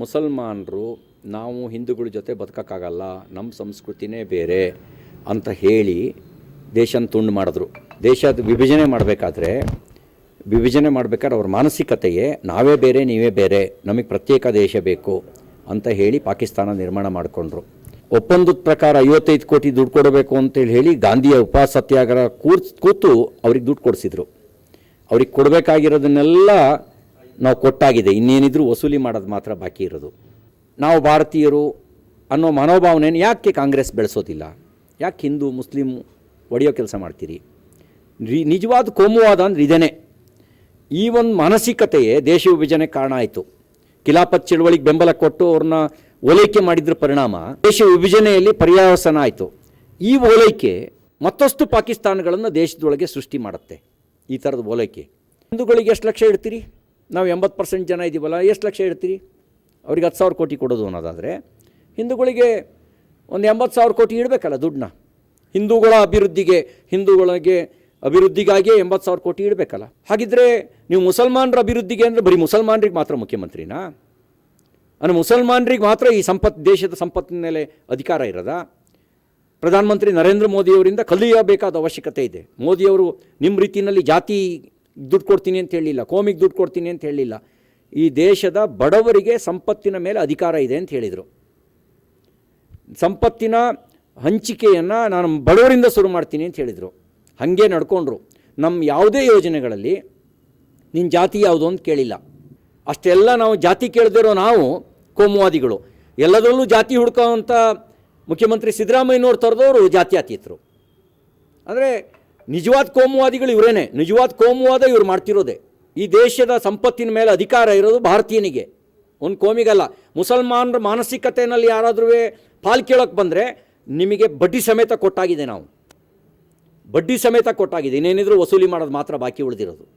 ಮುಸಲ್ಮಾನರು ನಾವು ಹಿಂದೂಗಳ ಜೊತೆ ಬದುಕೋಕ್ಕಾಗಲ್ಲ, ನಮ್ಮ ಸಂಸ್ಕೃತಿನೇ ಬೇರೆ ಅಂತ ಹೇಳಿ ದೇಶನ ತುಂಡು ಮಾಡಿದ್ರು. ದೇಶದ ವಿಭಜನೆ ಮಾಡಬೇಕಾದ್ರೆ ವಿಭಜನೆ ಮಾಡಬೇಕಾದ್ರೆ ಅವ್ರ ಮಾನಸಿಕತೆಯೇ, ನಾವೇ ಬೇರೆ, ನೀವೇ ಬೇರೆ, ನಮಗೆ ಪ್ರತ್ಯೇಕ ದೇಶ ಬೇಕು ಅಂತ ಹೇಳಿ ಪಾಕಿಸ್ತಾನ ನಿರ್ಮಾಣ ಮಾಡಿಕೊಂಡ್ರು. ಒಪ್ಪಂದದ ಪ್ರಕಾರ ಐವತ್ತೈದು ಕೋಟಿ ದುಡ್ಡು ಕೊಡಬೇಕು ಅಂತೇಳಿ ಹೇಳಿ ಗಾಂಧಿಯ ಉಪವಾಸ ಸತ್ಯಾಗ್ರಹ ಕೂತು ಅವ್ರಿಗೆ ದುಡ್ಡು ಕೊಡಿಸಿದ್ರು. ಅವ್ರಿಗೆ ಕೊಡಬೇಕಾಗಿರೋದನ್ನೆಲ್ಲ ನಾವು ಕೊಟ್ಟಾಗಿದೆ, ಇನ್ನೇನಿದ್ರೂ ವಸೂಲಿ ಮಾಡೋದು ಮಾತ್ರ ಬಾಕಿ ಇರೋದು. ನಾವು ಭಾರತೀಯರು ಅನ್ನೋ ಮನೋಭಾವನೆಯನ್ನು ಯಾಕೆ ಕಾಂಗ್ರೆಸ್ ಬೆಳೆಸೋದಿಲ್ಲ? ಯಾಕೆ ಹಿಂದೂ ಮುಸ್ಲಿಮ್ ಒಡೆಯೋ ಕೆಲಸ ಮಾಡ್ತೀರಿ? ನಿಜವಾದ ಕೋಮುವಾದ ಅಂದ್ರೆ ಇದೇನೆ. ಈ ಒಂದು ಮಾನಸಿಕತೆಯೇ ದೇಶ ವಿಭಜನೆ ಕಾರಣ ಆಯಿತು. ಖಿಲಾಫತ್ ಚಳವಳಿಗೆ ಬೆಂಬಲ ಕೊಟ್ಟು ಅವ್ರನ್ನ ಓಲೈಕೆ ಮಾಡಿದ್ರ ಪರಿಣಾಮ ದೇಶ ವಿಭಜನೆಯಲ್ಲಿ ಪರ್ಯಾವಸನ ಆಯಿತು. ಈ ಓಲೈಕೆ ಮತ್ತಷ್ಟು ಪಾಕಿಸ್ತಾನಗಳನ್ನು ದೇಶದೊಳಗೆ ಸೃಷ್ಟಿ ಮಾಡುತ್ತೆ. ಈ ಥರದ ಓಲೈಕೆ. ಹಿಂದೂಗಳಿಗೆ ಎಷ್ಟು ಲಕ್ಷ ಇಡ್ತೀರಿ? ನಾವು ಎಂಬತ್ತು ಪರ್ಸೆಂಟ್ ಜನ ಇದ್ದೀವಲ್ಲ ಎಷ್ಟು ಲಕ್ಷ ಇಡ್ತೀರಿ ಅವ್ರಿಗೆ ಹತ್ತು ಸಾವಿರ ಕೋಟಿ ಕೊಡೋದು ಅನ್ನೋದಾದರೆ, ಹಿಂದೂಗಳಿಗೆ ಒಂದು ಎಂಬತ್ತು ಸಾವಿರ ಕೋಟಿ ಇಡಬೇಕಲ್ಲ ದುಡ್ಡನ್ನ. ಹಿಂದೂಗಳ ಅಭಿವೃದ್ಧಿಗೆ, ಹಿಂದೂಗಳಿಗೆ ಅಭಿವೃದ್ಧಿಗಾಗಿಯೇ ಎಂಬತ್ತು ಸಾವಿರ ಕೋಟಿ ಇಡಬೇಕಲ್ಲ. ಹಾಗಿದ್ರೆ ನೀವು ಮುಸಲ್ಮಾನರ ಅಭಿವೃದ್ಧಿಗೆ ಅಂದರೆ ಬರೀ ಮುಸಲ್ಮಾನರಿಗೆ ಮಾತ್ರ ಮುಖ್ಯಮಂತ್ರಿನಾ? ಅಂದರೆ ಮುಸಲ್ಮಾನರಿಗೆ ಮಾತ್ರ ಈ ಸಂಪತ್ತು ದೇಶದ ಸಂಪತ್ತಿನ ಮೇಲೆ ಅಧಿಕಾರ ಇರೋದಾ? ಪ್ರಧಾನಮಂತ್ರಿ ನರೇಂದ್ರ ಮೋದಿಯವರಿಂದ ಕಲಿಯಬೇಕಾದ ಅವಶ್ಯಕತೆ ಇದೆ. ಮೋದಿಯವರು ನಿಮ್ಮ ರೀತಿಯಲ್ಲಿ ಜಾತಿ ದುಡ್ಡು ಕೊಡ್ತೀನಿ ಅಂತ ಹೇಳಿಲ್ಲ, ಕೋಮಿಗೆ ದುಡ್ಡು ಕೊಡ್ತೀನಿ ಅಂತ ಹೇಳಿಲ್ಲ. ಈ ದೇಶದ ಬಡವರಿಗೆ ಸಂಪತ್ತಿನ ಮೇಲೆ ಅಧಿಕಾರ ಇದೆ ಅಂತ ಹೇಳಿದರು. ಸಂಪತ್ತಿನ ಹಂಚಿಕೆಯನ್ನು ನಾನು ಬಡವರಿಂದ ಶುರು ಮಾಡ್ತೀನಿ ಅಂತ ಹೇಳಿದರು. ಹಾಗೆ ನಡ್ಕೊಂಡ್ರು. ನಮ್ಮ ಯಾವುದೇ ಯೋಜನೆಗಳಲ್ಲಿ ನಿನ್ನ ಜಾತಿ ಯಾವುದು ಅಂತ ಕೇಳಿಲ್ಲ. ಅಷ್ಟೆಲ್ಲ ನಾವು ಜಾತಿ ಕೇಳದಿರೋ ನಾವು ಕೋಮುವಾದಿಗಳು. ಎಲ್ಲದರಲ್ಲೂ ಜಾತಿ ಹುಡ್ಕೋವಂಥ ಮುಖ್ಯಮಂತ್ರಿ ಸಿದ್ದರಾಮಯ್ಯನವ್ರು ತರದವರು ಜಾತ್ಯಾತೀತರು. ಅಂದರೆ ನಿಜವಾದ ಕೋಮುವಾದಿಗಳು ಇವರೇನೆ. ನಿಜವಾದ ಕೋಮುವಾದ ಇವರು ಮಾಡ್ತಿರೋದೆ. ಈ ದೇಶದ ಸಂಪತ್ತಿನ ಮೇಲೆ ಅಧಿಕಾರ ಇರೋದು ಭಾರತೀಯನಿಗೆ. ಒಂದು ಕೋಮಿಗಲ್ಲ. ಮುಸಲ್ಮಾನರ ಮಾನಸಿಕತೆಯಲ್ಲಿ ಯಾರಾದರೂ ಪಾಲ್ ಕೇಳೋಕ್ಕೆ ಬಂದರೆ ನಿಮಗೆ ಬಡ್ಡಿ ಸಮೇತ ಕೊಟ್ಟಾಗಿದೆ ನಾವು. ಬಡ್ಡಿ ಸಮೇತ ಕೊಟ್ಟಾಗಿದೆ. ಇನ್ನೇನಿದ್ರು ವಸೂಲಿ ಮಾಡೋದು ಮಾತ್ರ ಬಾಕಿ ಉಳಿದಿರೋದು.